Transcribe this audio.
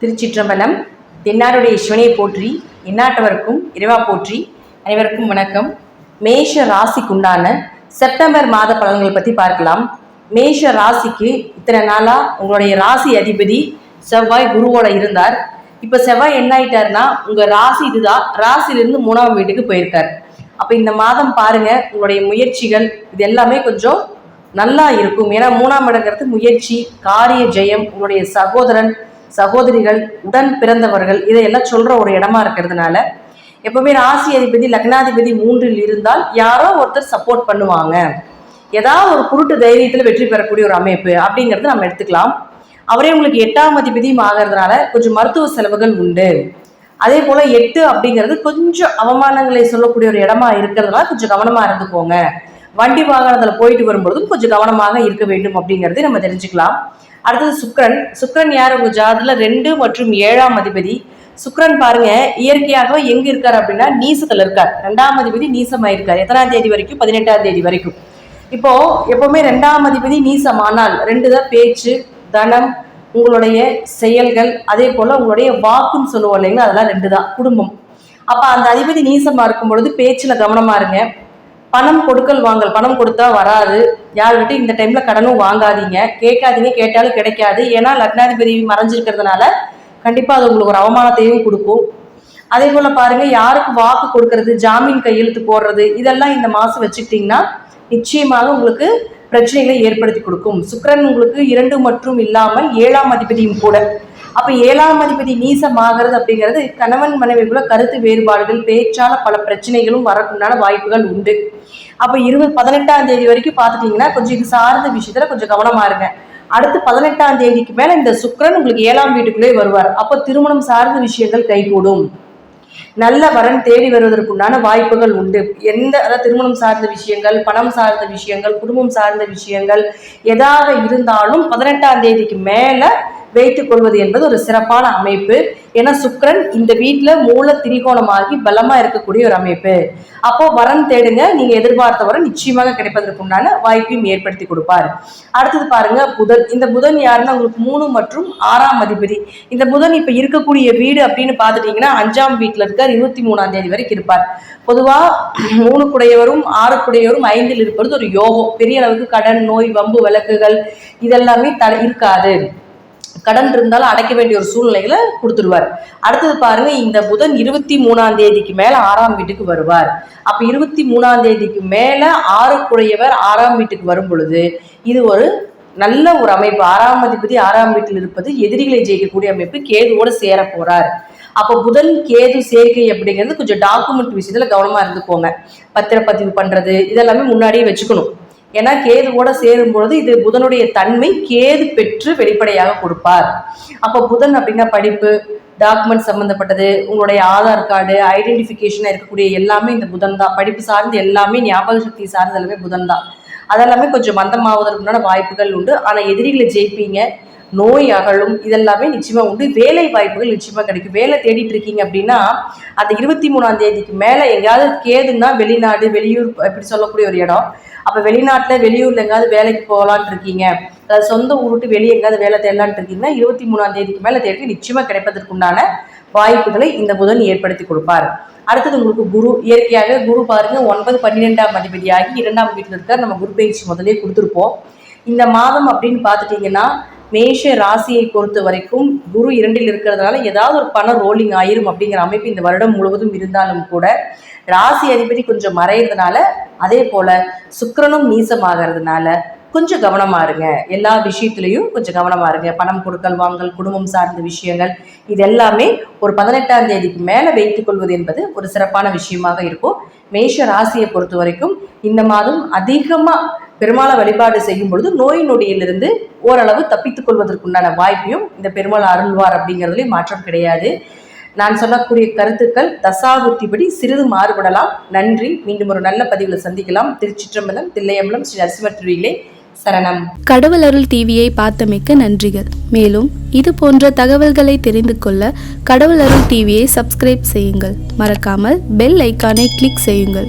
திருச்சிற்றம்பலம் தென்னாருடைய சிவனை போற்றி எந்நாட்டவருக்கும் இறைவா போற்றி அனைவருக்கும் வணக்கம். மேஷ ராசிக்குண்டான செப்டம்பர் மாத பலன்கள் பற்றி பார்க்கலாம். மேஷ ராசிக்கு இத்தனை நாளாக உங்களுடைய ராசி அதிபதி செவ்வாய் குருவோட இருந்தார். இப்போ செவ்வாய் என்ன ஆயிட்டாருன்னா உங்கள் ராசி இதுதான் ராசியிலிருந்து மூணாம் வீட்டுக்கு போயிருக்கார். அப்போ இந்த மாதம் பாருங்க உங்களுடைய முயற்சிகள் இது எல்லாமே கொஞ்சம் நல்லா இருக்கும். ஏன்னா மூணாம் இடங்கிறது முயற்சி காரிய ஜெயம் உங்களுடைய சகோதரன் சகோதரிகள் உடன் பிறந்தவர்கள் இதையெல்லாம் சொல்ற ஒரு இடமா இருக்கிறதுனால எப்பவுமே ராசி அதிபதி லக்னாதிபதி மூன்றில் இருந்தால் யாரோ ஒருத்தர் சப்போர்ட் பண்ணுவாங்க. ஏதாவது ஒரு குருட்டு தைரியத்தில் வெற்றி பெறக்கூடிய ஒரு அமைப்பு அப்படிங்கிறத நம்ம எடுத்துக்கலாம். அவரே உங்களுக்கு எட்டாம் அதிபதியும் ஆகிறதுனால கொஞ்சம் மருத்துவ செலவுகள் உண்டு. அதே போல எட்டு அப்படிங்கிறது கொஞ்சம் அவமானங்களை சொல்லக்கூடிய ஒரு இடமா இருக்கிறதுனால கொஞ்சம் கவனமா இருந்துக்கோங்க. வண்டி வாகனத்துல போயிட்டு வரும்பொழுதும் கொஞ்சம் கவனமாக இருக்க வேண்டும் அப்படிங்கறதை நம்ம தெரிஞ்சுக்கலாம். அடுத்தது சுக்கிரன். சுக்ரன் யார்? உங்க ஜாதத்துல ரெண்டு மற்றும் ஏழாம் அதிபதி. சுக்ரன் பாருங்க இயற்கையாக எங்க இருக்காரு அப்படின்னா நீசத்துல இருக்கார். ரெண்டாம் அதிபதி நீசமாயிருக்கார். எத்தனாம் தேதி வரைக்கும்? பதினெட்டாம் தேதி வரைக்கும். இப்போ எப்பவுமே ரெண்டாம் அதிபதி நீசமானால் ரெண்டு தான் பேச்சு தனம் உங்களுடைய செயல்கள் அதே போல உங்களுடைய வாக்குன்னு சொல்லுவோம் இல்லைங்களா? அதெல்லாம் ரெண்டு தான் குடும்பம். அப்ப அந்த அதிபதி நீசமா இருக்கும் பொழுது பேச்சுல கவனமா இருங்க. பணம் கொடுக்கல் வாங்கல் பணம் கொடுத்தா வராது. யார்கிட்ட இந்த டைம்ல கடனும் வாங்காதீங்க. கேட்காதீங்க கேட்டாலும் கிடைக்காது. ஏன்னா லக்னாதிபதி மறைஞ்சிருக்கிறதுனால கண்டிப்பா அது உங்களுக்கு ஒரு அவமானத்தையும் கொடுக்கும். அதே போல பாருங்க யாருக்கு வாக்கு கொடுக்கறது ஜாமீன் கையெழுத்து போடுறது இதெல்லாம் இந்த மாசம் வச்சுக்கிட்டீங்கன்னா நிச்சயமாக உங்களுக்கு பிரச்சனைகளை ஏற்படுத்தி கொடுக்கும். சுக்கரன் உங்களுக்கு இரண்டு மற்றும் இல்லாமல் ஏழாம் அதிபதியும் கூட. அப்ப ஏழாம் அதிபதி நீசமாகிறது அப்படிங்கிறது கணவன் மனைவிக்குள்ள கருத்து வேறுபாடுகள் பேச்சால பல பிரச்சனைகளும் வரக்குண்டான வாய்ப்புகள் உண்டு. அப்ப இருபது பதினெட்டாம் தேதி வரைக்கும் பார்த்துட்டீங்கன்னா கொஞ்சம் இது சார்ந்த விஷயத்துல கொஞ்சம் கவனமா இருங்க. அடுத்து பதினெட்டாம் தேதிக்கு மேல இந்த சுக்கரன் உங்களுக்கு ஏழாம் வீட்டுக்குள்ளே வருவார். அப்போ திருமணம் சார்ந்த விஷயங்கள் கைகூடும். நல்ல வரன் தேடி வருவதற்குண்டான வாய்ப்புகள் உண்டு. எந்த அதாவது திருமணம் சார்ந்த விஷயங்கள் பணம் சார்ந்த விஷயங்கள் குடும்பம் சார்ந்த விஷயங்கள் எதாக இருந்தாலும் பதினெட்டாம் தேதிக்கு மேலே வைத்துக் கொள்வது என்பது ஒரு சிறப்பான அமைப்பு. ஏன்னா சுக்கரன் இந்த வீட்டுல மூல திரிகோணமாகி பலமா இருக்கக்கூடிய ஒரு அமைப்பு. அப்போ வரன் தேடுங்க. நீங்க எதிர்பார்த்த வரம் நிச்சயமாக கிடைப்பதற்குண்டான வாய்ப்பையும் ஏற்படுத்தி கொடுப்பார். அடுத்தது பாருங்க புதன். இந்த புதன் யாருன்னா உங்களுக்கு மூணு மற்றும் ஆறாம் அதிபதி. இந்த புதன் இப்ப இருக்கக்கூடிய வீடு அப்படின்னு பாத்துட்டீங்கன்னா அஞ்சாம் வீட்டுல இருக்கார். இருபத்தி மூணாம் தேதி வரைக்கும் இருப்பார். பொதுவா மூணு குடையவரும் ஆறு குடையவரும் ஐந்தில் இருப்பது ஒரு யோகம். பெரிய அளவுக்கு கடன் நோய் வம்பு விளக்குகள் இதெல்லாமே த இருக்காது. கடன் இருந்தாலும் அடைக்க வேண்டிய ஒரு சூழ்நிலைகளை கொடுத்துருவார் அடுத்தது பாருங்க இந்த புதன் இருபத்தி மூணாம் தேதிக்கு மேல ஆறாம் வீட்டுக்கு வருவார். அப்ப இருபத்தி மூணாம் தேதிக்கு மேல ஆறுக்குடையவர் ஆறாம் வீட்டுக்கு வரும் பொழுது இது ஒரு நல்ல ஒரு அமைப்பு. ஆறாம் அதிபதி ஆறாம் வீட்டில் இருப்பது எதிரிகளை ஜெயிக்கக்கூடிய அமைப்பு. கேதுவோட சேர போறார். அப்போ புதன் கேது சேர்க்கை அப்படிங்கிறது கொஞ்சம் டாக்குமெண்ட் விஷயத்துல கவனமா இருந்துக்கோங்க. பத்திரப்பதிவு பண்றது இதெல்லாமே முன்னாடியே வச்சுக்கணும். ஏன்னா கேதுவோட சேரும் பொழுது இது புதனுடைய தன்மை கேது பெற்று வெளிப்படையாக கொடுப்பார். அப்போ புதன் அப்படின்னா படிப்பு டாக்குமெண்ட் சம்மந்தப்பட்டது உங்களுடைய ஆதார் கார்டு ஐடென்டிஃபிகேஷனாக இருக்கக்கூடிய எல்லாமே இந்த புதன் தான். படிப்பு சார்ந்து எல்லாமே ஞாபக சக்தி சார்ந்த எல்லாமே புதன் தான். அதெல்லாமே கொஞ்சம் மந்தமாவதற்குண்டான வாய்ப்புகள் உண்டு. ஆனால் எதிரிகளை ஜெயிப்பீங்க. நோய் அகலும் இதெல்லாமே நிச்சயமா உண்டு. வேலை வாய்ப்புகள் நிச்சயமா கிடைக்கும். வேலை தேடிட்டு இருக்கீங்க அப்படின்னா அந்த இருபத்தி மூணாம் தேதிக்கு மேல எங்கேயாவது கேதுன்னா வெளிநாடு வெளியூர் இப்படி சொல்லக்கூடிய ஒரு இடம். அப்ப வெளிநாட்டுல வெளியூர்ல எங்காவது வேலைக்கு போகலான்னு இருக்கீங்க. அதாவது சொந்த ஊருட்டு விட்டு வெளியே எங்காவது வேலை தேடலான் இருக்கீங்கன்னா இருபத்தி மூணாம் தேதிக்கு மேல தேடி நிச்சயமா கிடைப்பதற்குண்டான வாய்ப்புகளை இந்த புதன் ஏற்படுத்தி கொடுப்பார். அடுத்தது உங்களுக்கு குரு. இயற்கையாக குரு பாருங்க ஒன்பது பன்னிரெண்டாம் அதிபதியாகி இரண்டாம் வீட்டில் இருக்கார். நம்ம குரு பயிற்சி முதலே கொடுத்துருப்போம். இந்த மாதம் அப்படின்னு பார்த்துட்டீங்கன்னா மேஷ ராசியை பொறுத்த வரைக்கும் குரு இரண்டில் இருக்கிறதுனால ஏதாவது ஒரு பணம் ரோலிங் ஆயிரும் அப்படிங்கிற அமைப்பு இந்த வருடம் முழுவதும் இருந்தாலும் கூட ராசி அதிபதி கொஞ்சம் மறையிறதுனால அதே போல சுக்கிரனும் நீசமாகிறதுனால கொஞ்சம் கவனமா இருங்க. எல்லா விஷயத்துலையும் கொஞ்சம் கவனமா இருங்க. பணம் கொடுக்கல் வாங்கல் குடும்பம் சார்ந்த விஷயங்கள் இது எல்லாமே ஒரு பதினெட்டாம் தேதிக்கு மேல வைத்துக் கொள்வது என்பது ஒரு சிறப்பான விஷயமாக இருக்கும். மேஷ ராசியை பொறுத்த வரைக்கும் இந்த மாதம் அதிகமா பெருமாளை வழிபாடு செய்யும் பொழுது நோய் நொடியிலிருந்து ஓரளவு தப்பித்துக் கொள்வதற்குண்டான வாய்ப்பையும் இந்த பெருமாள் அருள்வார் அப்படிங்கிறதுலையும் மாற்றம் கிடையாது. நான் சொல்லக்கூடிய கருத்துக்கள் தசாபுத்திப்படி சிறிது மாறுபடலாம். நன்றி. மீண்டும் ஒரு நல்ல பதிவில் சந்திக்கலாம். திருச்சிற்றம்பலம் தில்லையம்பலம் ஸ்ரீ நரசிம்ம சரணம். கடவுள் அருள் டிவியை பார்த்தமைக்க நன்றிகள். மேலும் இது போன்ற தகவல்களை தெரிந்து கொள்ள கடவுள் அருள் டிவியை சப்ஸ்கிரைப் செய்யுங்கள். மறக்காமல் பெல் ஐக்கானை கிளிக் செய்யுங்கள்.